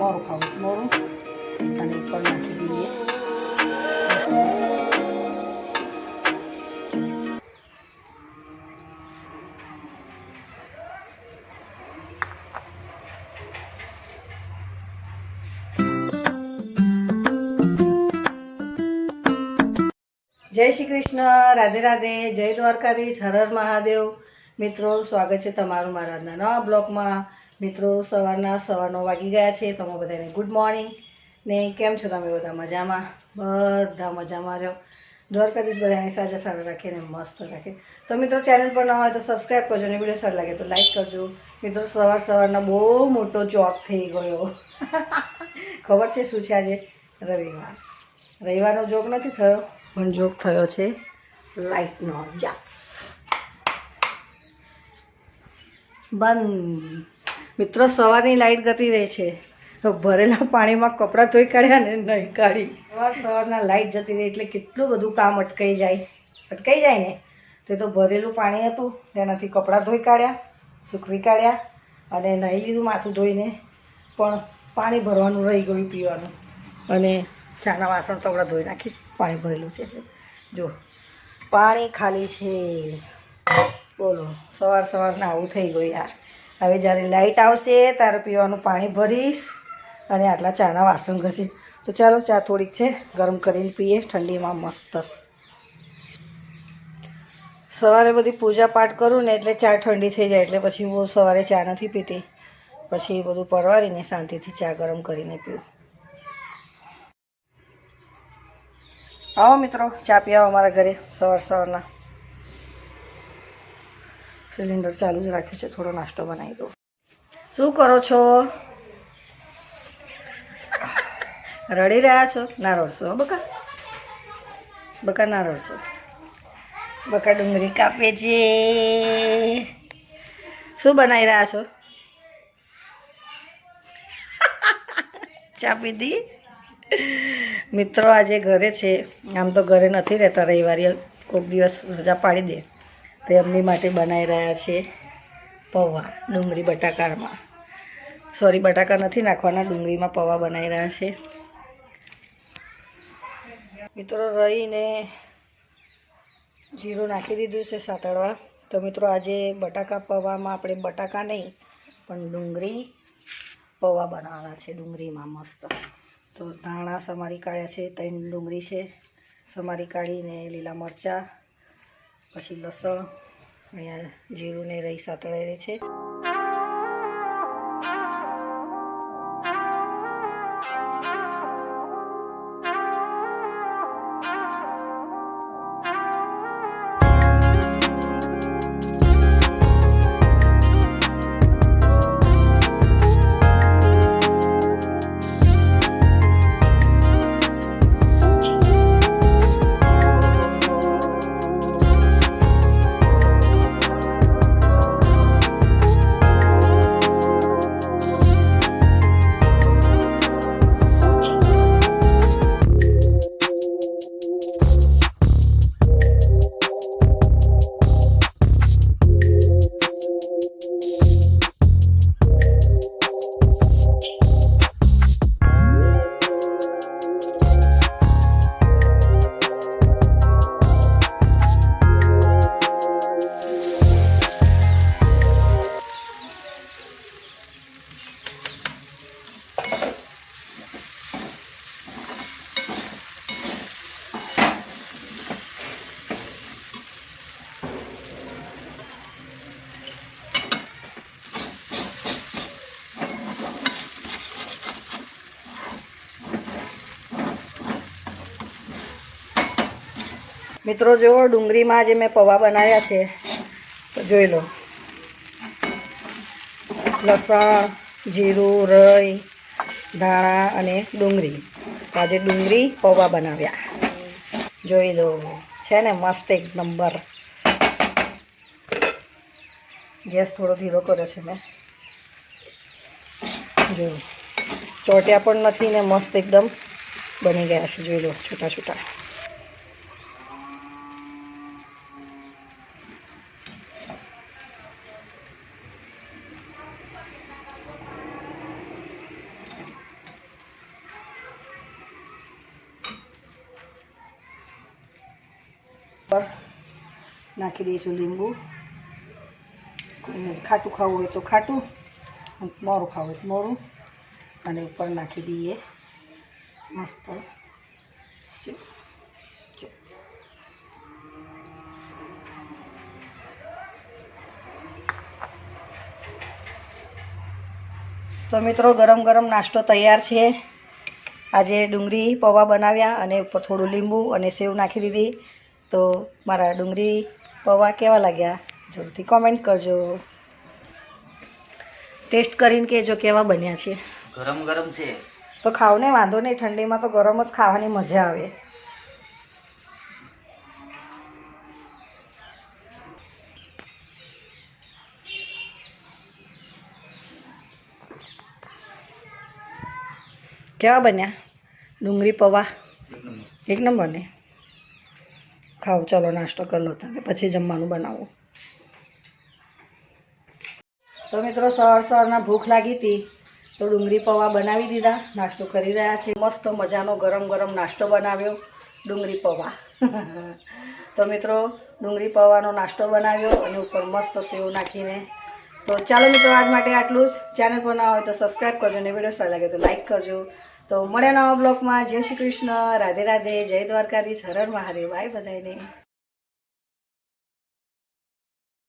મોરું ખાવું મોરું અને પણ નાખી દઈએ જય શ્રી કૃષ્ણ, રાધે રાધે, જય દ્વારકાધીશ, હર હર મહાદેવ. મિત્રો, સ્વાગત છે તમારું મારા નવા બ્લોગમાં. મિત્રો, સવારના સવારનો વાગી ગયા છે તમે બધાને ગુડ મોર્નિંગ ને કેમ છો તમે બધા? મજામાં? બધા મજામાં રહ્યો. દ્વારકાધીશ બધાને સાજા સારા રાખે ને મસ્ત રાખે. તો મિત્રો ચેનલ પર ન હોય તો સબસ્ક્રાઈબ કરજો ને વીડિયો સારો લાગે તો લાઈક કરજો. મિત્રો, સવાર સવારના બહુ મોટો જોક થઈ ગયો. ખબર છે શું છે આજે? રવિવાર. રવિવારનો જોક નથી થયો, પણ જોક થયો છે લાઇટનો યસ બંધ. મિત્રો, સવારની લાઇટ ગતી રહી છે. ભરેલા પાણીમાં કપડાં ધોઈ કાઢ્યા ને નહીં કાઢી. સવાર સવારના લાઇટ જતી રહી એટલે કેટલું બધું કામ અટકાઈ જાય. અટકાઈ જાય ને? તે તો ભરેલું પાણી હતું. તેનાથી કપડાં ધોઈ કાઢ્યા, સૂકવી કાઢ્યા અને નહીં લીધું માથું ધોઈને. પણ પાણી ભરવાનું રહી ગયું પીવાનું. અને ચાના વાસણ તવડા ધોઈ નાખીશ. પાણી ભરેલું છે જો, પાણી ખાલી છે. બોલો, સવાર સવારના આવું થઈ ગયું યાર. હવે જ્યારે લાઇટ આવશે ત્યારે પીવાનું પાણી ભરીશ અને આટલા ચાના વાસણ ઘસી તો ચાલો, ચા થોડીક છે, ગરમ કરીને પીએ, ઠંડીમાં મસ્ત. સવારે બધી પૂજા પાઠ કરું ને એટલે ચા ઠંડી થઈ જાય, એટલે પછી હું સવારે ચા નથી પીતી. પછી બધું પરવારીને શાંતિથી ચા ગરમ કરીને પીવું. આવો મિત્રો, ચા પીવા અમારા ઘરે સવાર સવારના. સિલિન્ડર ચાલુ જ રાખ્યું છે, થોડો નાસ્તો બનાવી દો શું કરો છો? રડી રહ્યા છો? ના રડશો બકા. બકા ના રડશો. બકા ડુંગળી કાપે છે. શું બનાવી રહ્યા છો? ચા પીધી મિત્રો આજે ઘરે છે. આમ તો ઘરે નથી રહેતા, રવિવારે કોઈક દિવસ રજા પાડી દે. તો એમની માટે બનાવી રહ્યા છે પૌવા, ડુંગળી બટાકામાં. સોરી બટાકા નથી નાખવાના, ડુંગળીમાં પૌવા બનાવી રહ્યા છે. મિત્રો, રહીને જીરું નાખી દીધું છે સાતળવા. તો મિત્રો, આજે બટાકા પૌવામાં આપણે બટાકા નહીં, પણ ડુંગળી પૌવા બનાવવાના છે ડુંગળીમાં મસ્ત. તો ધાણા સમારી કાઢ્યા છે, ત્રણ ડુંગળી છે. સમારી કાઢીને લીલા મરચાં પછી લસણ અહીંયા જીરું ને રહી સાતળે છે. મિત્રો, જુઓ, ડુંગળીમાં જે મેં પૌવા બનાવ્યા છે, તો જોઈ લો. લસણ, જીરું, રઈ, ધાણા અને ડુંગળી. આજે ડુંગળી પૌવા બનાવ્યા. જોઈ લો, છે ને મસ્ત એક નંબર. ગેસ થોડો ધીરો કર્યો છે મેં. જો ચોટ્યા પણ નથી ને મસ્ત એકદમ બની ગયા છે. જોઈ લો, છૂટા છૂટા. નાખી દઈશું લીંબુ. ખાટું ખાવું હોય તો ખાટું મોરું ખાવું હોય તો મોરું. અને ઉપર નાખી દઈએ. મસ્ત. તો મિત્રો, ગરમ ગરમ નાસ્તો તૈયાર છે. આજે ડુંગળી, પૌવા બનાવ્યા અને ઉપર થોડું લીંબુ અને સેવ નાખી દીધી. તો મારા ડુંગળી પૌવા કેવા લાગ્યા? જરૂરથી કોમેન્ટ કરજો. ટેસ્ટ કરીને કહેજો કેવા બન્યા છે. ગરમ ગરમ છે. તો ખાવ ને વાંધો નહીં ઠંડીમાં તો ગરમ જ ખાવાની મજા આવે. કેવા બન્યા? ડુંગળી પૌવા? એક નંબર ને? ખાઓ ચાલો, નાસ્તો કરી લો તમે, પછી જમવાનું બનાવો. તો મિત્રો, સવાર સવારના ભૂખ લાગી હતી, તો ડુંગળી પૌવા બનાવી દીધા, નાસ્તો કરી રહ્યા છે. મસ્ત મજાનો ગરમ ગરમ નાસ્તો બનાવ્યો, ડુંગળી પૌવા. તો મિત્રો, ડુંગળી પૌવાનો નાસ્તો બનાવ્યો અને ઉપર મસ્ત સેવ નાખીને. તો ચાલો મિત્રો, આજ માટે આટલું જ. ચેનલ પર ના હોય તો સબસ્ક્રાઈબ કરજો અને વીડિયો સારા લાગે તો લાઈક કરજો. તો મળે નવા બ્લોગમાં. જય શ્રી કૃષ્ણ. રાધે રાધે. જય દ્વારકાધીશ. હરણ મહાદેવ. આય બધાને